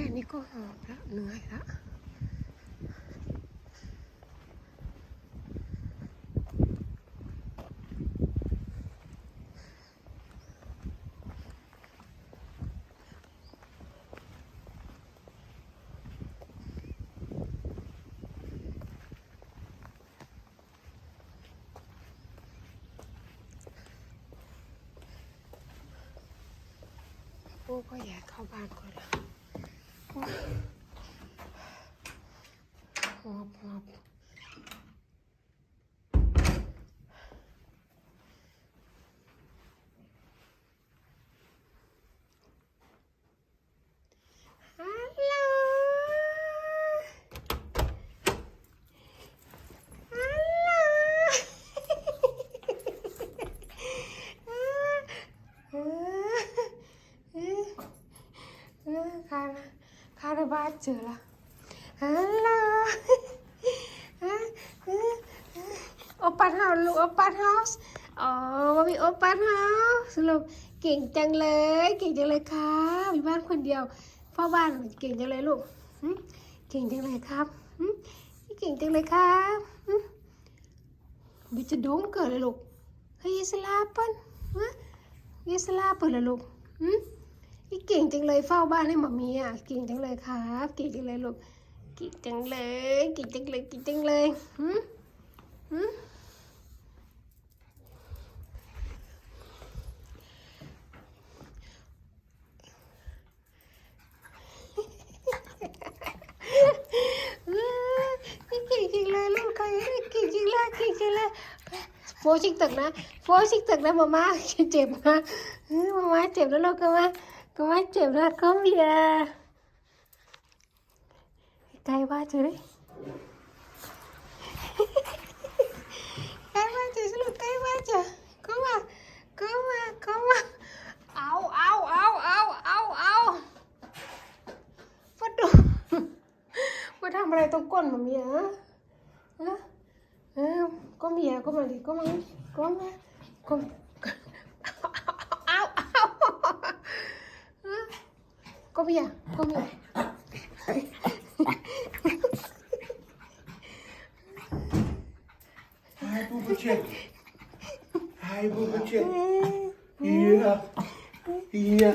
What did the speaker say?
แค่นี้ก็หอบแล้วเหนื่อยแล้วโอ้ก็อยากเข้าบ้านก่อนละโอ้ยหอบ หอบ ฮัลโหลฮัลโหลเออเออเออคาราคาราบาเจอละฮัลโหลโอปันเฮาลูกโอปันเฮาส์อ๋อว่ามีโอปันเฮาส์ลูกเก่งจังเลย เก่งจังเลยครับมีบ้านคนเดียวเฝ้าบ้านเก่งจังเลยลูกเก่งจังเลยครับเก่งจังเลยครับหึบิจะโดมเกิดเลยลูกเฮ้ยสลาปันฮะยิสลาเปิดละลูกหืม นี่เก่งจังเลยเฝ้าบ้านให้หมามีอะเก่งจังเลยครับเก่งจังเลยลูกเก่งจังเลยเก่งจังเลยเก่งจังเลยหืมหืมนี่เก่งจริงเลยลูกใครเก่งจริงเลยเก่งจริงเลยโฟชิกตึกนะโฟชิกตึกนะมาม่าเจ็บนะเฮ้ยมาม่าเจ็บแล้วลูกก็มา ก็มาเจ็บแล้วก็มีอะใกล้บ้านจอเลยใกล้บ้านเจอสรุปใกล้บ้านเจอก็มาก็มาก็มาเอาเอาเอาเอาเอาเอาฟัดดูมาทำอะไรตรงก้นมา comida, comida. Ay, bubuche. Ay, bubuche. Ya. Ya.